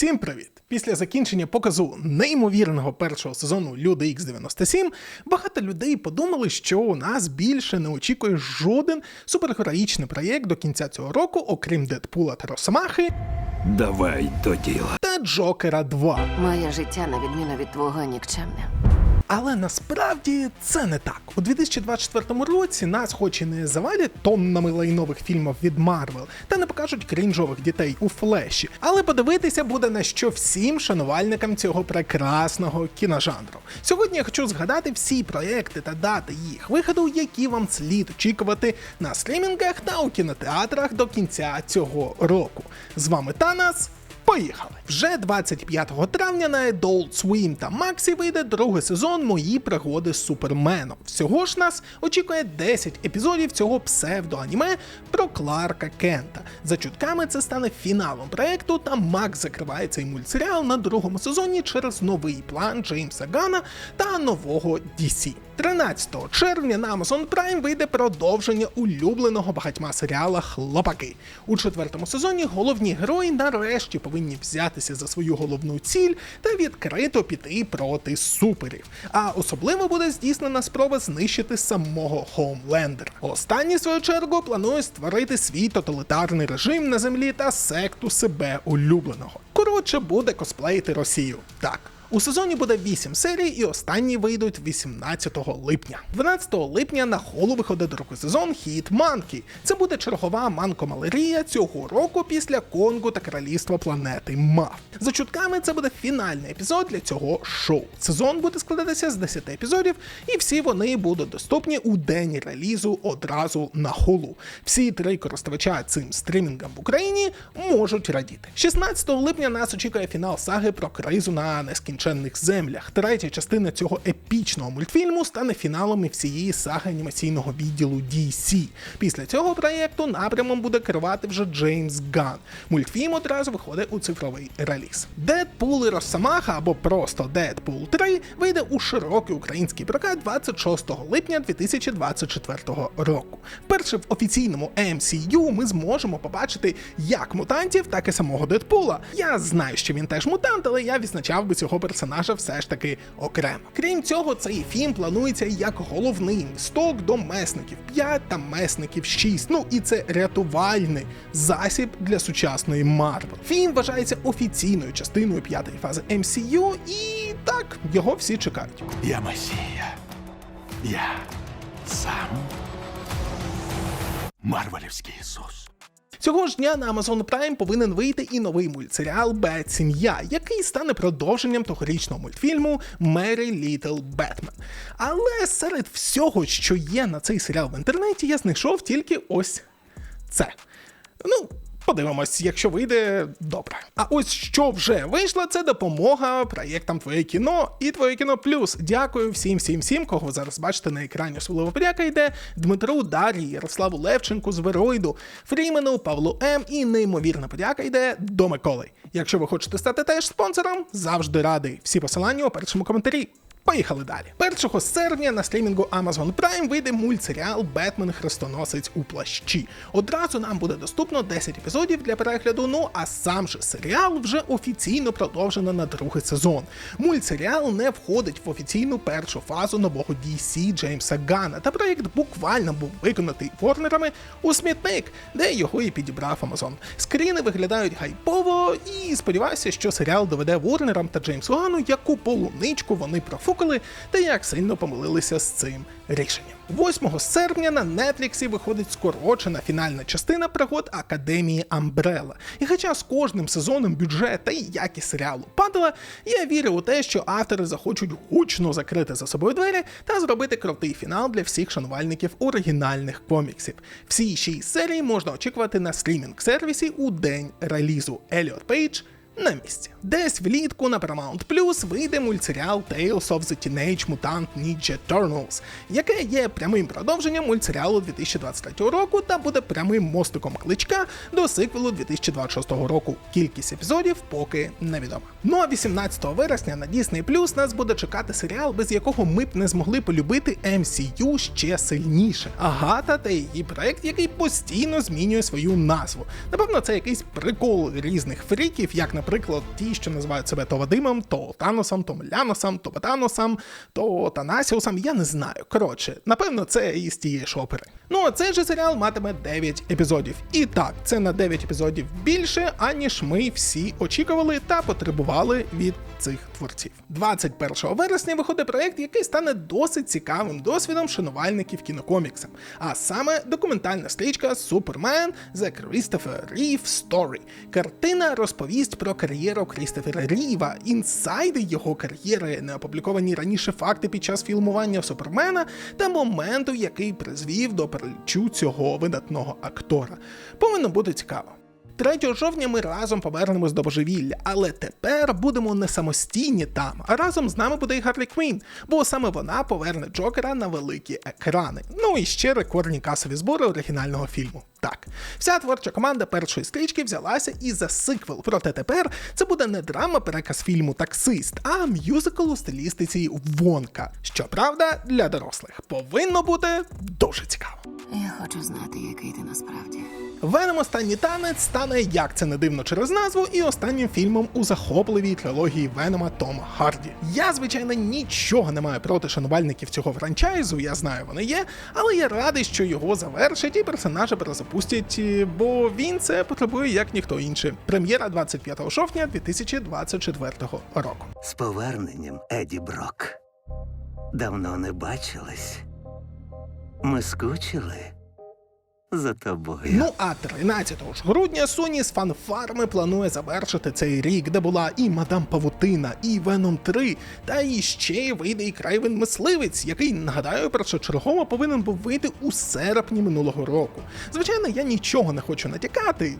Всім привіт! Після закінчення показу неймовірного першого сезону Люди X97 багато людей подумали, що у нас більше не очікує жоден супергероїчний проєкт до кінця цього року, окрім Дедпула та Росомахи Давай до діла. та Джокера 2. Моє життя, на відміну від твого, нікчемне. Але насправді це не так. У 2024 році нас, хоч і не завалять тоннами лайнових фільмів від Марвел, та не покажуть крінжових дітей у флеші, але подивитися буде на що всім шанувальникам цього прекрасного кіножанру. Сьогодні я хочу згадати всі проекти та дати їх виходу, які вам слід очікувати на стрімінгах та у кінотеатрах до кінця цього року. З вами Танас. Поїхали! Вже 25 травня на Adult Swim та Maxi вийде другий сезон Мої пригоди з Суперменом. Всього ж нас очікує 10 епізодів цього псевдоаніме про Кларка Кента. За чутками це стане фіналом проекту, та Макс закриває цей мультсеріал на другому сезоні через новий план Джеймса Гана та нового DC. 13 червня на Amazon Prime вийде продовження улюбленого багатьма серіала Хлопаки. У четвертому сезоні головні герої нарешті повинні взятися за свою головну ціль та відкрито піти проти суперів. А особливо буде здійснена спроба знищити самого Хоумлендера. Останній, свою чергу, планує створити свій тоталітарний режим на землі та секту себе улюбленого. Коротше, буде косплеїти Росію. Так. У сезоні буде 8 серій, і останні вийдуть 18 липня. 12 липня на холу виходить другий сезон Хіт Манкі. Це буде чергова манкомалерія цього року після Конгу та Королівства планети Мав. За чутками, це буде фінальний епізод для цього шоу. Сезон буде складатися з 10 епізодів, і всі вони будуть доступні у день релізу одразу на холу. Всі три користувача цим стримінгом в Україні можуть радіти. 16 липня нас очікує фінал саги про кризу на нескінченних землях. Третя частина цього епічного мультфільму стане фіналом всієї саги анімаційного відділу DC. Після цього проєкту напрямом буде керувати вже Джеймс Ган. Мультфільм одразу виходить у цифровий реліз. Дедпул і Росомаха або просто Дедпул 3 вийде у широкий український прокат 26 липня 2024 року. Вперше в офіційному MCU ми зможемо побачити як мутантів, так і самого Дедпула. Я знаю, що він теж мутант, але я відзначав би цього персонажа все ж таки окремо. Крім цього, цей фільм планується як головний місток до месників 5 та месників 6. Ну і це рятувальний засіб для сучасної Марвел. Фільм вважається офіційною частиною п'ятої фази MCU, і так його всі чекають. Я Месія. Я сам Марвелівський Ісус. Цього ж дня на Amazon Prime повинен вийти і новий мультсеріал Бет Сім'я, який стане продовженням тогорічного мультфільму Мері Літл Бетмен. Але серед всього, що є на цей серіал в інтернеті, я знайшов тільки ось це. Ну. Подивимось, якщо вийде добре. А ось що вже вийшло, це допомога проєктам Твоє кіно і Твоє кіно Плюс. Дякую всім, всім, всім, кого ви зараз бачите на екрані. Особливо подяка йде Дмитру Дар'ї, Ярославу Левченку, Звероїду, Фрімену, Павлу М. І неймовірна подяка йде до Миколи. Якщо ви хочете стати теж спонсором, завжди радий. Всі посилання у першому коментарі. Поїхали далі. 1 серпня на стрімінгу Amazon Prime вийде мультсеріал Бетмен Хрестоносець у плащі. Одразу нам буде доступно 10 епізодів для перегляду. Ну а сам же серіал вже офіційно продовжено на другий сезон. Мультсеріал не входить в офіційну першу фазу нового DC Джеймса Гана, та проєкт буквально був виконаний ворнерами у смітник, де його і підібрав Amazon. Скріни виглядають гайпово, і сподіваюся, що серіал доведе Ворнерам та Джеймсу Гану, яку полуничку вони профукали та як сильно помилилися з цим рішенням. 8 серпня на Нетфліксі виходить скорочена фінальна частина пригод Академії Амбрела. І хоча з кожним сезоном бюджет та якість серіалу падала, я вірю у те, що автори захочуть гучно закрити за собою двері та зробити крутий фінал для всіх шанувальників оригінальних коміксів. Всі шість серій можна очікувати на стрімінг сервісі у день релізу. Еліот Пейдж на місці. Десь влітку на Paramount Plus вийде мультсеріал Tales of the Teenage Mutant Ninja Turtles, яке є прямим продовженням мультсеріалу 2023 року та буде прямим мостиком кличка до сиквелу 2026 року. Кількість епізодів поки невідома. Ну а 18 вересня на Disney Plus нас буде чекати серіал, без якого ми б не змогли полюбити MCU ще сильніше. Агата та її проект, який постійно змінює свою назву. Напевно, це якийсь прикол різних фріків, як, наприклад. Наприклад, ті, що називають себе то Вадимом, то Таносом, то Меляносом, то Батаносом, то Танасіусом, я не знаю. Коротше, напевно, це із тієї ж опери. Ну а цей же серіал матиме 9 епізодів. І так, це на 9 епізодів більше, аніж ми всі очікували та потребували від цих творців. 21 вересня виходить проект, який стане досить цікавим досвідом шанувальників кінокоміксам, а саме документальна стрічка Супермен The Christopher Reeve Story. Картина розповість про кар'єру Крістофера Ріва, інсайди його кар'єри, неопубліковані раніше факти під час фільмування Супермена та моменту, який призвів до перелічу цього видатного актора. Повинно бути цікаво. 3 жовтня ми разом повернемось до божевілля, але тепер будемо не самостійні там, а разом з нами буде і Гарлі Квін, бо саме вона поверне Джокера на великі екрани. Ну і ще рекордні касові збори оригінального фільму. Так, вся творча команда першої стрічки взялася і за сиквел. Проте тепер це буде не драма переказ фільму Таксист, а мюзикл у стилістиці Вонка. Щоправда, для дорослих повинно бути дуже цікаво. Я хочу знати, який ти насправді. Веном останній танець стане, як це не дивно через назву, і останнім фільмом у захопливій трилогії Венома Тома Харді. Я, звичайно, нічого не маю проти шанувальників цього франчайзу, я знаю, вони є, але я радий, що його завершать і персонажа перезапустять, е, бо він це потребує як ніхто інший. Прем'єра 25 жовтня 2024 року. З поверненням, Еді Брок. Давно не бачились. Ми скучили за тобою. Ну а 13 ж грудня Sony з фанфарми планує завершити цей рік, де була і Мадам Павутина, і Веном 3, та і ще вийде і Крайвен Мисливець, який, нагадаю, першочергово повинен був вийти у серпні минулого року. Звичайно, я нічого не хочу натякати.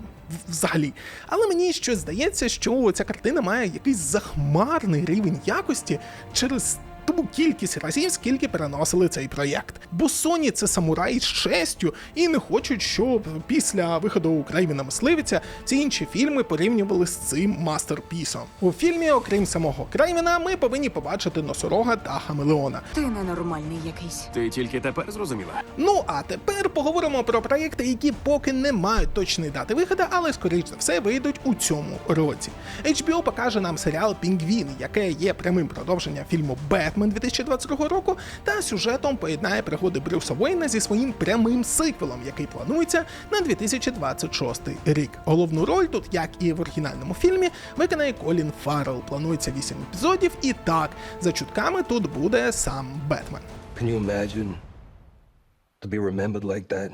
Взагалі, але мені щось здається, що ця картина має якийсь захмарний рівень якості через ту кількість разів, скільки переносили цей проєкт. Бо Sony це самурай з честю і не хочуть, щоб після виходу Крейвіна мисливиця ці інші фільми порівнювали з цим мастерпісом. У фільмі, окрім самого Крейвіна, ми повинні побачити носорога та хамелеона. Ти ненормальний якийсь. Ти тільки тепер зрозуміла. Ну а тепер поговоримо про проєкти, які поки не мають точної дати виходу, але скоріш за все вийдуть у цьому році. HBO покаже нам серіал Пінгвін, яке є прямим продовженням фільму Бетмен 2022 року, та сюжетом поєднає пригоди Брюса Уейна зі своїм прямим сиквелом, який планується на 2026 рік. Головну роль тут, як і в оригінальному фільмі, виконає Колін Фаррелл. Планується 8 епізодів, і так, за чутками тут буде сам Бетмен. Can you imagine to be remembered like that?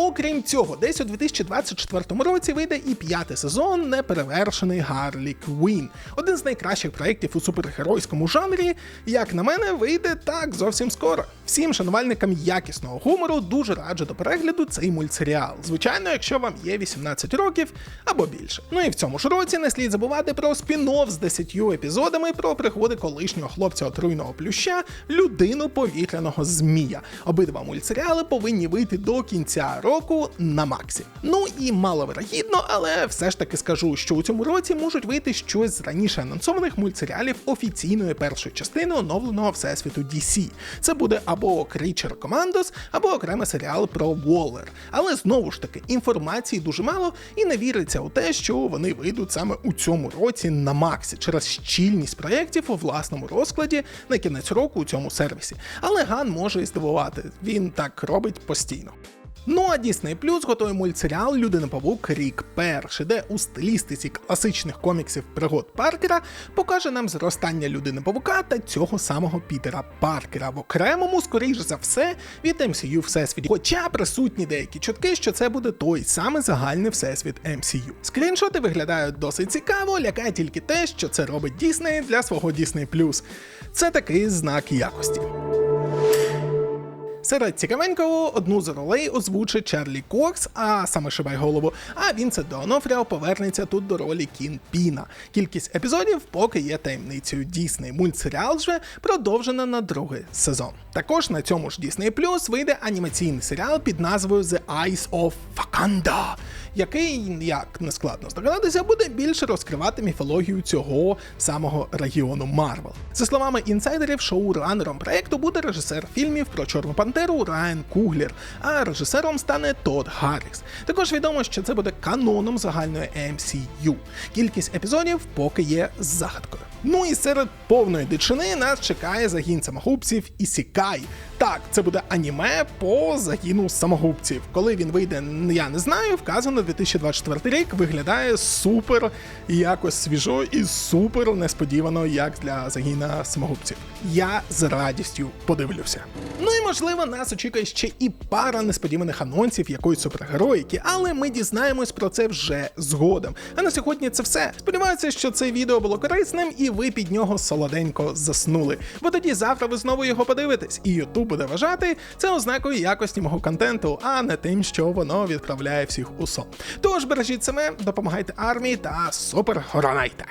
Окрім цього, десь у 2024 році вийде і п'ятий сезон неперевершений Гарлі Квін. Один з найкращих проєктів у супергеройському жанрі, як на мене, вийде так зовсім скоро. Всім шанувальникам якісного гумору дуже раджу до перегляду цей мультсеріал. Звичайно, якщо вам є 18 років або більше. Ну і в цьому ж році не слід забувати про спін-офф з 10 епізодами про пригоди колишнього хлопця отруйного плюща, людину повітряного змія. Обидва мультсеріали повинні вийти до кінця року на Максі. Ну і маловирогідно, але все ж таки скажу, що у цьому році можуть вийти щось з раніше анонсованих мультсеріалів офіційної першої частини оновленого всесвіту DC. Це буде або Creature Commandos, або окремий серіал про Воллер. Але знову ж таки інформації дуже мало і не віриться у те, що вони вийдуть саме у цьому році на Максі через щільність проєктів у власному розкладі на кінець року у цьому сервісі. Але Ган може і здивувати. Він так робить постійно. Ну а Disney Plus готує мультсеріал Людина Павук Рік Перший, де у стилістиці класичних коміксів пригод Паркера покаже нам зростання людини Павука та цього самого Пітера Паркера в окремому, скоріш за все, від MCU всесвіті. Хоча присутні деякі чутки, що це буде той самий загальний всесвіт MCU. Скріншоти виглядають досить цікаво, лякає тільки те, що це робить Disney для свого Disney. Це такий знак якості. Серед цікавенького одну з ролей озвучить Чарлі Кокс, а саме Шибай голову. А Вінсент Донофріо повернеться тут до ролі Кін Піна. Кількість епізодів поки є таємницею Дісней. Мультсеріал же продовжено на другий сезон. Також на цьому ж Disney Plus вийде анімаційний серіал під назвою The Eyes of Wakanda, який, як не складно здогадатися, буде більше розкривати міфологію цього самого регіону Марвел. За словами інсайдерів, шоуранером проекту буде режисер фільмів про Чорну Пантеру Райан Куглер, а режисером стане Тодд Гарріс. Також відомо, що це буде каноном загальної MCU. Кількість епізодів поки є загадкою. Ну і серед повної дичини нас чекає загін самогубців Ісікай. Так, це буде аніме по загіну самогубців. Коли він вийде, я не знаю. Вказано 2024 рік виглядає супер якось свіжо і супер несподівано, як для загіна самогубців. Я з радістю подивлюся. Ну і можливо, нас очікує ще і пара несподіваних анонсів якоїсь супергероїки, але ми дізнаємось про це вже згодом. А на сьогодні це все. Сподіваюся, що це відео було корисним і ви під нього солоденько заснули. Бо тоді завтра ви знову його подивитесь, і Ютуб буде вважати це ознакою якості мого контенту, а не тим, що воно відправляє всіх у сон. Тож бережіть себе, допомагайте армії та супер горонайте!